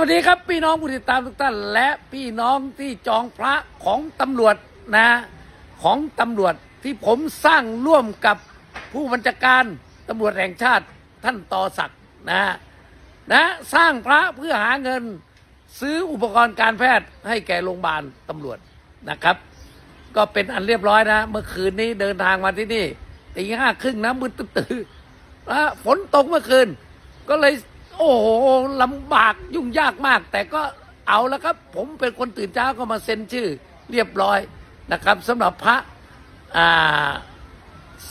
วัสดีครับพี่น้องผู้ติดตามทุกท่านและพี่น้องที่จองพระของตำรวจนะของตำรวจที่ผมสร้างร่วมกับผู้บัญชาการตำรวจแห่งชาติท่านต่อศักดิ์นะนะสร้างพระเพื่อหาเงินซื้ออุปกรณ์การแพทย์ให้แก่โรงพยาบาลตำรวจนะครับ ก็เป็นอันเรียบร้อยนะ เมื่อคืนนี้เดินทางมาที่นี่ตีห้าครึ่งนะมืดตื้อนะฝนตกเมื่อคืนก็เลย โอ้โหลำบากยุ่งยากมาก แต่ก็เอาแล้วครับ ผมเป็นคนตื่นเช้าก็มาเซ็นชื่อ เรียบร้อยนะครับสำหรับพระ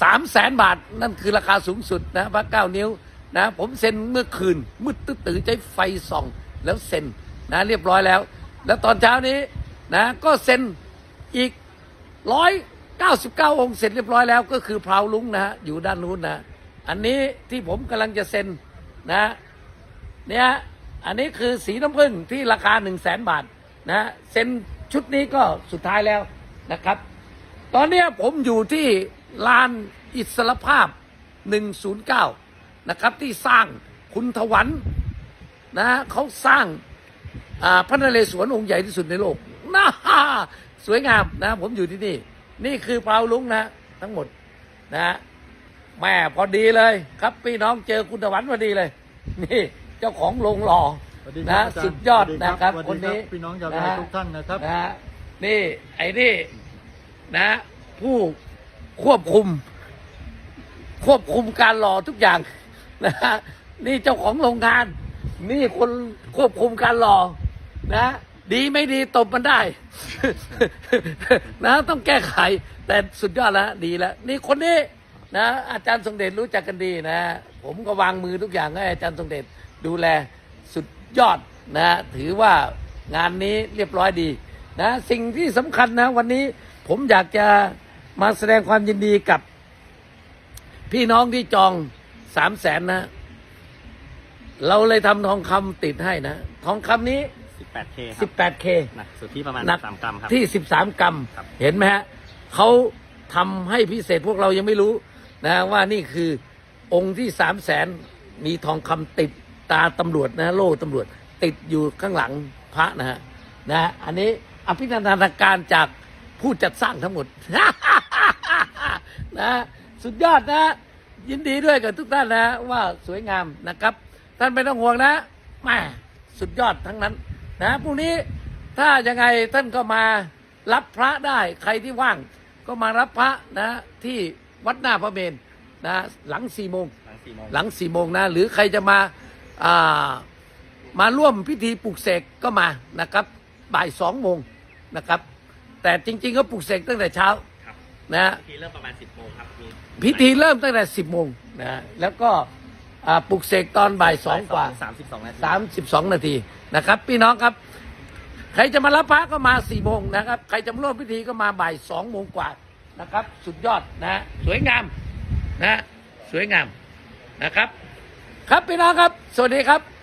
สามแสนบาทนั่นคือราคาสูงสุดนะพระเก้านิ้วนะผมเซ็นเมื่อคืนมืดตื้อใจไฟส่อง แล้วเซ็นนะเรียบร้อยแล้ว แล้วตอนเช้านี้นะก็เซ็นอีกร้อยเก้าสิบเก้าองค์เสร็จเรียบร้อยแล้วก็คือพราวลุงนะฮะอยู่ด้านนู้นนะ อันนี้ที่ผมกำลังจะเซ็นนะ เนี่ยอันนี้คือสีน้ำผึ้งที่ราคาหนึ่งแสนบาทนะเซ็นชุดนี้ก็สุดท้ายแล้วนะครับ ตอนนี้ผมอยู่ที่ลานอิสรภาพ 109 นะครับ ที่สร้างคุณถวันนะเขาสร้างพระนเรศวรองค์ใหญ่ที่สุดในโลกน่าสวยงามนะ ผมอยู่ที่นี่ นี่คือเปล่าลุงนะ ทั้งหมดนะแม่พอดีเลย ครับพี่น้องเจอคุณตะวันพอดีเลย นี่ จ้าของโรงหล่อสวัสดีคนะรับอาจารย์สุดยอดสวัสนะครับสวัสคนดีนี้พี่น้องชาวนะไทยฮะทุกท่านนะครับนะฮะนี่ไอ้นี่นะ ผู้ควบคุม ควบคุมการหล่อทุกอย่างนะฮะนี่เจ้าของโรงงาน นี่คนควบคุมการหล่อนะดีไม่ดีตบมันได้ นะต้องแก้ไข แต่สุดยอดแล้วดีแล้ว นี่คนนี้นะอาจารย์ทรงเดชรู้จักกันดีนะ ผมก็วางมือทุกอย่างให้อาจารย์ทรงเดช ดูแลสุดยอดนะถือว่างานนี้เรียบร้อยดีนะสิ่งที่สำคัญนะวันนี้ผมอยากจะมาแสดงความยินดีกับ พี่น้องที่จองสามแสนนะ เราเลยทำทองคำติดให้นะ ทองคำนี้ 18K ครัสิบบแปดเคหนักสุดที่ประมาณหนัก3กรัมครับ ที่สิบสามกรัม ครับ เห็นไหมฮะเขาทำให้พิเศษพวกเรายังไม่รู้นะว่านี่คือองค์ที่สามแสนมีทองคำติด ตาตำรวจนะโล่ตำรวจติดอยู่ข้างหลังพระนะฮะนะอันนี้อภินันทนาการจากผู้จัดสร้างทั้งหมดนะสุดยอดนะ ยินดีด้วยกับทุกท่านนะ ว่าสวยงามนะครับ ท่านไม่ต้องห่วงนะแม่สุดยอดทั้งนั้น นะพรุ่งนี้ถ้ายังไงท่านก็มารับพระได้ใครที่ว่าง ก็มารับพระนะ ที่วัดหน้าพระเมนนะ หลังสี่โมงหลังสี่โมงนะ หรือใครจะมา มาร่วมพิธีปลุกเสกก็มานะครับบ่ายสองโมงนะครับ แต่จริง ๆ ก็ปลุกเสกตั้งแต่เช้าครับนะพิธีเริ่มประมาณ10โมงครับมีพิธีเริ่มตั้งแต่สิบโมงนะแล้วก็อ่าปลุกเสกตอนบ่ายสองกว่า32นาทีสามสิบสองนาทีนะครับ พี่น้องครับ ใครจะมารับพระก็มาสี่โมงนะครับ ใครจะมาร่วมพิธีก็มาบ่ายสองโมงกว่านะครับ สุดยอดนะ สวยงามนะ สวยงามนะครับ ครับพี่น้องครับ สวัสดีครับ